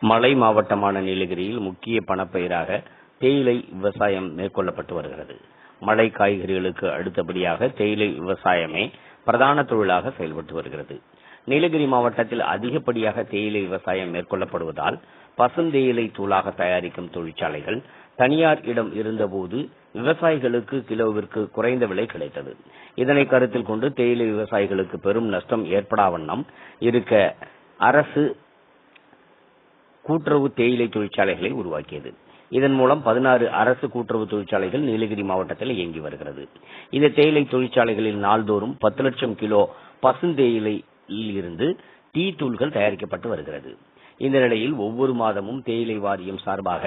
மலை மாவட்டமான நீலகிரியில் முக்கிய பணப்பயிராக தேயிலை விவசாயம் மேற்கொள்ளப்பட்டு வருகிறது. மலை காய்கறிகளுக்கு அடுத்தபடியாக தேயிலை விவசாயமே பிரதான தொழிலாக செயல்பட்டு வருகிறது. நீலகிரி மாவட்டத்தில் அதிகப்படியாக தேயிலை விவசாயம் மேற்கொள்ளப்படுவதால் பசுந்தேயிலை தூளாக தயாரிக்கும் தொழிற்சாலைகள் தனியார் இடம் இருந்தபோது விவசாயிகளுக்கு கிலோவிற்கு குறைந்த விலை கிடைத்தது. இதனை கருத்தில் கொண்டு தேயிலை விவசாயிகளுக்கு பெரும் நஷ்டம் ஏற்படாவண்ணம் இருக்க அரசு கூட்டுறவு தேயிலை தொழிற்சாலைகளை உருவாக்கியது. இதன் மூலம் பதினாறு அரசு கூட்டுறவு தொழிற்சாலைகள் நீலகிரி மாவட்டத்தில் இயங்கி வருகிறது. இந்த தேயிலை தொழிற்சாலைகளில் நாள்தோறும் பத்து லட்சம் கிலோ பசுந்தேயிலையில் இருந்து டீ தூள்கள் தயாரிக்கப்பட்டு வருகிறது. இந்த நிலையில் ஒவ்வொரு மாதமும் தேயிலை வாரியம் சார்பாக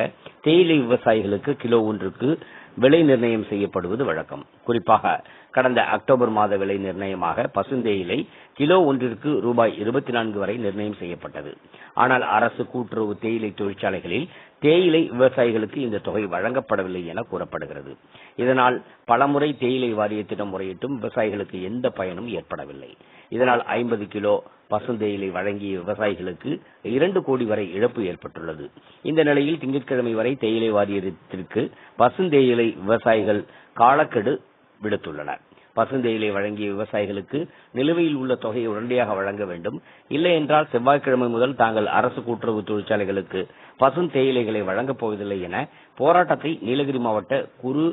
தேயிலை விவசாயிகளுக்கு கிலோ ஒன்றுக்கு விலை நிர்ணயம் செய்யப்படுவது வழக்கம். குறிப்பாக கடந்த அக்டோபர் மாத விலை நிர்ணயமாக பசுந்தேயிலை கிலோ ஒன்றிற்கு ரூபாய் இருபத்தி நான்கு வரை நிர்ணயம் செய்யப்பட்டது. ஆனால் அரசு கூட்டுறவு தேயிலை தொழிற்சாலைகளில் தேயிலை விவசாயிகளுக்கு இந்த தொகை வழங்கப்படவில்லை என கூறப்படுகிறது. இதனால் பலமுறை தேயிலை வாரியத்திடம் முறையிட்டும் விவசாயிகளுக்கு எந்த பயனும் ஏற்படவில்லை. இதனால் ஐம்பது கிலோ பசுந்தேயிலை வழங்கிய விவசாயிகளுக்கு இரண்டு கோடி வரை இழப்பு ஏற்பட்டுள்ளது. இந்த நிலையில் திங்கட்கிழமை வரை தேயிலை வாரியத்திற்கு பசுந்தேயிலை விவசாயிகள் காலக்கெடு விடுத்துள்ளனர். பசுந்தேயிலை வழங்கிய விவசாயிகளுக்கு நிலுவையில் உள்ள தொகையை உடனடியாக வழங்க வேண்டும். இல்லை என்றால் செவ்வாய்க்கிழமை முதல் தாங்கள் அரசு கூட்டுறவு தொழிற்சாலைகளுக்கு பசும் தேயிலைகளை வழங்கப் போவதில்லை என போராட்டத்தை நீலகிரி மாவட்ட குறு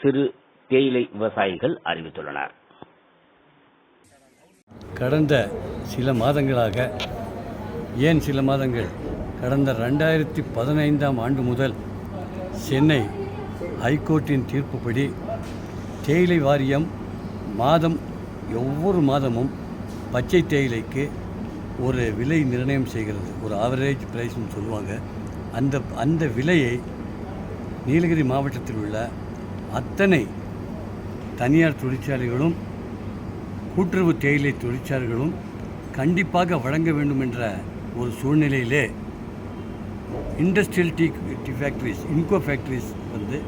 சிறு தேயிலை விவசாயிகள் அறிவித்துள்ளனர். கடந்த சில மாதங்களாக ஏன் சில மாதங்கள்? கடந்த ரெண்டாயிரத்தி பதினைந்தாம் ஆண்டு முதல் சென்னை ஹைகோர்ட்டின் தீர்ப்புப்படி தேயிலை வாரியம் மாதம் ஒவ்வொரு மாதமும் பச்சை தேயிலைக்கு ஒரு விலை நிர்ணயம் செய்கிறது. ஒரு ஆவரேஜ் ப்ரைஸ்னு சொல்லுவாங்க. அந்த அந்த விலையை நீலகிரி மாவட்டத்தில் உள்ள அத்தனை தனியார் தொழிற்சாலைகளும் கூட்டுறவு தேயிலை தொழிற்சாலைகளும் கண்டிப்பாக வழங்க வேண்டும் என்ற ஒரு சூழ்நிலையிலே industrial tea tea factories Indco factories வந்து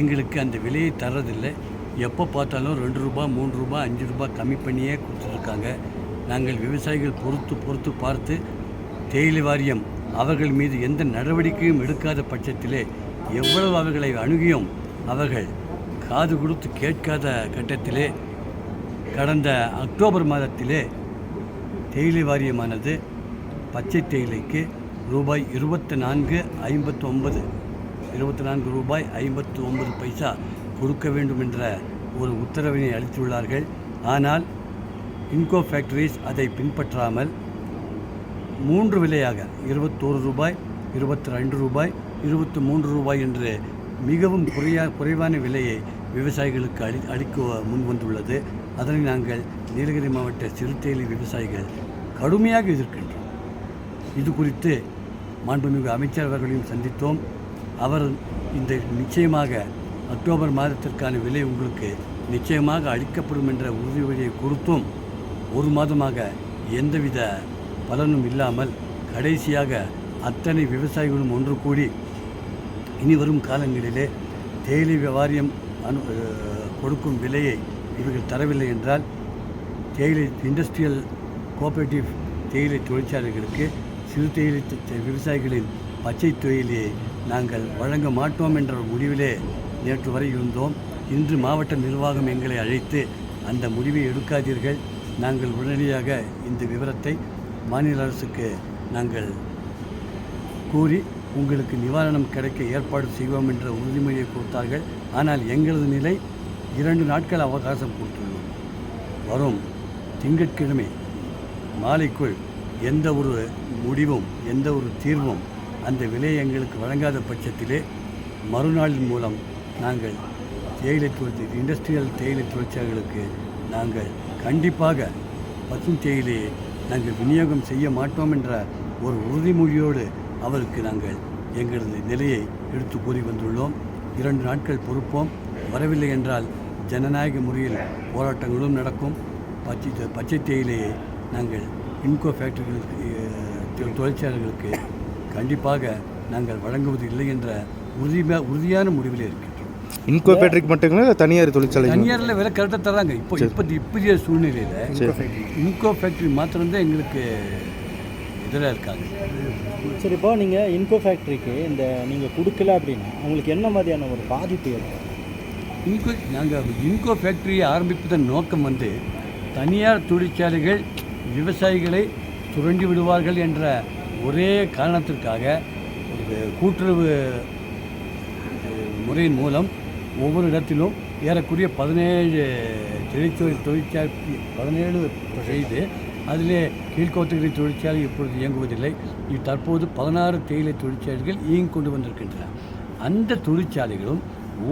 எங்களுக்கு அந்த விலையை தர்றதில்லை. எப்போ பார்த்தாலும் ரெண்டு ரூபா மூணு ரூபா அஞ்சு ரூபா கம்மி பண்ணியே கொடுத்துருக்காங்க நாங்கள் விவசாயிகள் பொறுத்து பொறுத்து பார்த்து தேயிலை வாரியம் அவர்கள் மீது எந்த நடவடிக்கையும் எடுக்காத பட்சத்திலே எவ்வளவு அவர்களை அணுகியும் அவர்கள் காது கொடுத்து கேட்காத கட்டத்திலே கடந்த அக்டோபர் மாதத்திலே தேயிலை வாரியமானது பச்சை தேயிலைக்கு ரூபாய் இருபத்தி நான்கு ஐம்பத்தி ஒன்பது இருபத்தி நான்கு ரூபாய் ஐம்பத்தி ஒன்பது பைசா கொடுக்க வேண்டும் என்ற ஒரு உத்தரவினை அளித்துள்ளார்கள். ஆனால் இன்கோ ஃபேக்டரிஸ் அதை பின்பற்றாமல் மூன்று விலையாக இருபத்தோரு ரூபாய் இருபத்தி ரெண்டு ரூபாய் இருபத்தி மூன்று ரூபாய் என்று மிகவும் குறையா குறைவான விலையை விவசாயிகளுக்கு அளி அளிக்க முன் வந்துள்ளது அதனை நாங்கள் நீலகிரி மாவட்ட சிறுத்தேயிலை விவசாயிகள் கடுமையாக எதிர்க்கின்றோம். இது குறித்து மாண்புமிகு அமைச்சர் அவர்களையும் சந்தித்தோம். அவர் இந்த நிச்சயமாக அக்டோபர் மாதத்திற்கான விலை உங்களுக்கு நிச்சயமாக அளிக்கப்படும் என்ற உறுதிமொழியை கொடுத்தும் ஒரு மாதமாக எந்தவித பலனும் இல்லாமல் கடைசியாக அத்தனை விவசாயிகளும் ஒன்று கூடி இனி வரும் காலங்களிலே தேயிலை வாரியம் அனு கொடுக்கும் விலையை இவர்கள் தரவில்லை என்றால் தேயிலை இண்டஸ்ட்ரியல் கோஆபரேட்டிவ் தேயிலை தொழிற்சாலைகளுக்கு சிறு தேயிலை விவசாயிகளின் பச்சை தொழிலை நாங்கள் வழங்க மாட்டோம் என்ற ஒரு முடிவிலே நேற்று வரை இருந்தோம். இன்று மாவட்ட நிர்வாகம் எங்களை அழைத்து அந்த முடிவை எடுக்காதீர்கள். நாங்கள் உடனடியாக இந்த விவரத்தை மாநில அரசுக்கு நாங்கள் கூறி உங்களுக்கு நிவாரணம் கிடைக்க ஏற்பாடு செய்வோம் என்ற உறுதிமொழியை கொடுத்தார்கள். ஆனால் எங்களது நிலை இரண்டு நாட்கள் அவகாசம் கொடுத்துள்ளோம். வரும் திங்கட்கிழமை மாலைக்குள் எந்த ஒரு முடிவும் எந்த ஒரு தீர்வும் அந்த விலையை எங்களுக்கு வழங்காத பட்சத்திலே மறுநாளின் மூலம் நாங்கள் தேயிலை தொழில் இண்டஸ்ட்ரியல் தேயிலை தொழிற்சாலைகளுக்கு நாங்கள் கண்டிப்பாக பசும் தேயிலையை நாங்கள் விநியோகம் செய்ய மாட்டோம் என்ற ஒரு உறுதிமொழியோடு அவருக்கு நாங்கள் எங்களது நிலையை எடுத்து கூறி வந்துள்ளோம். இரண்டு நாட்கள் பொறுப்போம். வரவில்லை என்றால் ஜனநாயக முறையில் போராட்டங்களும் நடக்கும். பச்சை பச்சை தேயிலையை நாங்கள் இன்கோ ஃபேக்டரிகளுக்கு தொழிற்சாலைகளுக்கு கண்டிப்பாக நாங்கள் வழங்குவது இல்லை என்ற உறுதியா உறுதியான முடிவில் இருக்கின்றோம் இன்கோ ஃபேக்டரிக்கு மட்டுங்களா? இல்லை தனியார் தொழிற்சாலை தனியாரில் விலை கரெக்டாக தராங்க இப்போ இப்போ இப்போதைய சூழ்நிலையில் இன்கோ ஃபேக்டரி மாத்திரம்தான் எங்களுக்கு எதிராக இருக்காங்க. சரி இப்போ நீங்கள் இன்கோ ஃபேக்ட்ரிக்கு இந்த நீங்கள் கொடுக்கல அப்படின்னா அவங்களுக்கு என்ன மாதிரியான ஒரு பாதிப்பு ஏற்படும்? இன்கோ நாங்கள் இன்கோ ஃபேக்டரியை ஆரம்பிப்பதன் நோக்கம் வந்து தனியார் தொழிற்சாலைகள் விவசாயிகளை சுரண்டி விடுவார்கள் என்ற ஒரே காரணத்திற்காக ஒரு கூட்டுறவு முறையின் மூலம் ஒவ்வொரு இடத்திலும் ஏறக்குறைய பதினேழு தொழிற்சொல் தொழிற்சாலை பதினேழு செய்து அதிலே கீழ்கோத்தகிரி தொழிற்சாலை இப்பொழுது இயங்குவதில்லை. தற்போது பதினாறு தேயிலை தொழிற்சாலைகள் இயங்கிக் கொண்டு வந்திருக்கின்றன. அந்த தொழிற்சாலைகளும்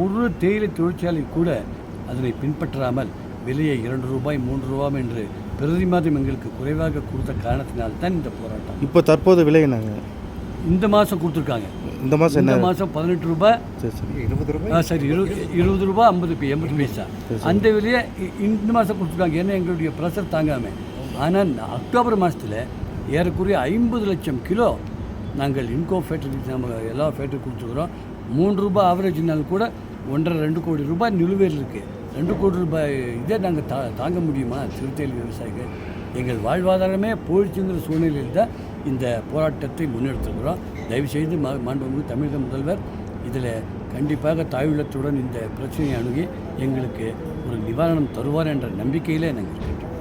ஒரு தேயிலை தொழிற்சாலை கூட அதனை பின்பற்றாமல் விலையை இரண்டு ரூபாய் மூன்று ரூபாய் என்று பிரதி மாதம் எங்களுக்கு குறைவாக கொடுத்த காரணத்தினால்தான் இந்த போராட்டம். இப்போ தற்போது விலை என்னங்க? இந்த மாதம் கொடுத்துருக்காங்க. இந்த மாதம் இந்த மாதம் பதினெட்டு ரூபாய். சரி சரி. இருபது ரூபாய்? ஆ, சரி இரு இருபது ரூபா ஐம்பது பை எண்பது பைசா. அந்த விலையை இந்த மாதம் கொடுத்துருக்காங்க. ஏன்னா எங்களுடைய ப்ரெஷர் தாங்காமல் ஆனால் அக்டோபர் மாதத்தில் ஏறக்குறைய ஐம்பது லட்சம் கிலோ நாங்கள் இன்கோ ஃபேக்டரி நம்ம எல்லா ஃபேக்டரி கொடுத்துக்கிறோம் மூன்று ரூபாய் ஆவரேஜ்னாலும் கூட ஒன்றரை ரெண்டு கோடி ரூபாய் நிலுவையில் இருக்குது ரெண்டு கோடி ரூபாய் இதே நாங்கள் தா தாங்க முடியுமா? சிறுத்தையில் விவசாயிகள். எங்கள் வாழ்வாதாரமே போயிடுச்சுங்கிற சூழ்நிலையில் தான் இந்த போராட்டத்தை முன்னெடுத்துக்கிறோம் தயவுசெய்து மா மாண்புமிகு தமிழக முதல்வர் இதில் கண்டிப்பாக தாயுள்ளத்துடன் இந்த பிரச்சனையை அணுகி எங்களுக்கு ஒரு நிவாரணம் தருவார் என்ற நம்பிக்கையிலே நாங்கள் இருக்கின்றோம்